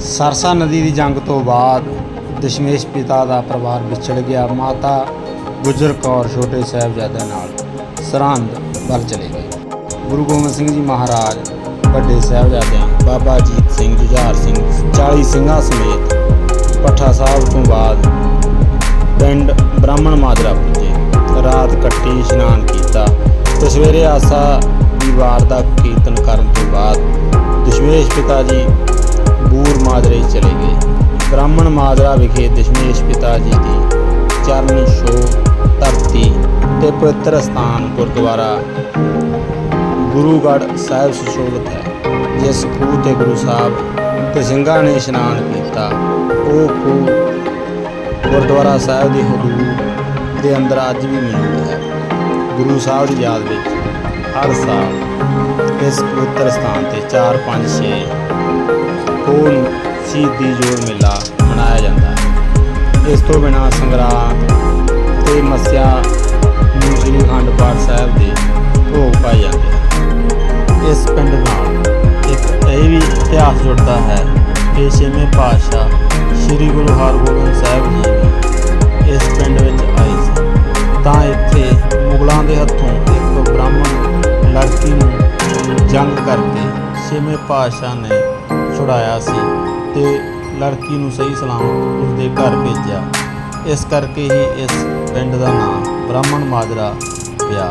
ਸਰਸਾ ਨਦੀ ਦੀ ਜੰਗ ਤੋਂ ਬਾਅਦ ਦਸ਼ਮੇਸ਼ ਪਿਤਾ ਦਾ ਪਰਿਵਾਰ ਵਿਛੜ ਗਿਆ। ਮਾਤਾ ਗੁਜਰ ਕੌਰ ਛੋਟੇ ਸਾਹਿਬਜ਼ਾਦਿਆਂ ਨਾਲ ਸਰਹੰਦ ਵੱਲ ਚਲੇ ਗਏ। ਗੁਰੂ ਗੋਬਿੰਦ ਸਿੰਘ ਜੀ ਮਹਾਰਾਜ ਵੱਡੇ ਸਾਹਿਬਜ਼ਾਦਿਆਂ, ਬਾਬਾ ਜੀਤ ਸਿੰਘ, ਜੁਝਾਰ ਸਿੰਘ 40 ਸਿੰਘਾਂ ਸਮੇਤ ਪੱਠਾ ਸਾਹਿਬ ਤੋਂ ਬਾਅਦ ਪਿੰਡ ਬ੍ਰਾਹਮਣ ਮਾਜਰਾ ਪੁੱਜੇ। ਰਾਤ ਕੱਟੀ ਇਸ਼ਨਾਨ ਕੀਤਾ ਤੇ ਸਵੇਰੇ ਆਸਾ ਦੀ ਵਾਰ ਦਾ ਕੀਰਤਨ ਕਰਨ ਤੋਂ ਬਾਅਦ ਦਸ਼ਮੇਸ਼ ਪਿਤਾ ਜੀ ਬੂਰ ਮਾਜਰੇ ਚਲੇ ਗਏ। ਬ੍ਰਾਹਮਣ ਮਾਜਰਾ ਵਿਖੇ ਦਸ਼ਮੇਸ਼ ਪਿਤਾ ਜੀ ਦੀ ਚਰਨ ਛੋਹ ਧਰਤੀ ਤੇ ਪਵਿੱਤਰ ਸਥਾਨ ਗੁਰਦੁਆਰਾ ਗੁਰੂਗੜ੍ਹ ਸਾਹਿਬ ਸੁਸ਼ੋਭਿਤ ਹੈ, ਜਿਸ ਖੂਹ ਤੇ ਗੁਰੂ ਸਾਹਿਬ ਤੇ ਸਿੰਘਾਂ ਨੇ ਇਸ਼ਨਾਨ ਕੀਤਾ। ਉਹ ਖੂਹ ਗੁਰਦੁਆਰਾ ਸਾਹਿਬ ਦੀ ਹਦੂਦ ਦੇ ਅੰਦਰ ਅੱਜ ਵੀ ਮੌਜੂਦ ਹੈ। ਗੁਰੂ ਸਾਹਿਬ ਦੀ ਯਾਦ ਵਿੱਚ ਹਰ ਸਾਲ ਇਸ ਪਵਿੱਤਰ ਸਥਾਨ ਤੇ 4 5 6 ਸ਼ਹੀਦੀ ਜੋੜ ਮੇਲਾ ਮਨਾਇਆ ਜਾਂਦਾ ਹੈ। ਇਸ ਤੋਂ ਬਿਨਾਂ ਸੰਗਰਾਂਦ ਤੇ ਮੱਸਿਆ ਨੂੰ ਸ੍ਰੀ ਅਖੰਡ ਪਾਠ ਸਾਹਿਬ ਦੇ ਭੋਗ ਪਾਏ ਜਾਂਦੇ ਹਨ। ਇਸ ਪਿੰਡ ਨਾਲ ਇੱਕ ਇਹ ਵੀ ਇਤਿਹਾਸ ਜੁੜਦਾ ਹੈ ਕਿ ਛੇਵੇਂ ਪਾਤਸ਼ਾਹ ਸ੍ਰੀ ਗੁਰੂ ਹਰਗੋਬਿੰਦ ਸਾਹਿਬ ਜੀ ਵੀ ਇਸ ਪਿੰਡ ਵਿੱਚ ਆਏ ਸੀ। ਤਾਂ ਇੱਥੇ ਮੁਗਲਾਂ ਦੇ ਹੱਥੋਂ ਇੱਕ ਬ੍ਰਾਹਮਣ ਲੜਕੀ ਨੂੰ ਜੰਗ ਕਰਕੇ ਛੇਵੇਂ ਪਾਤਸ਼ਾਹ ਨੇ ਛੁਡਾਇਆ ਸੀ। ਤੇ ਲੜਕੀ ਨੂੰ ਸਹੀ ਸਲਾਮਤ ਉਸਦੇ ਘਰ ਭੇਜਿਆ। ਇਸ ਕਰਕੇ ਹੀ ਇਸ ਪਿੰਡ ਦਾ ਨਾਮ ਬ੍ਰਾਹਮਣ ਮਾਜਰਾ ਪਿਆ।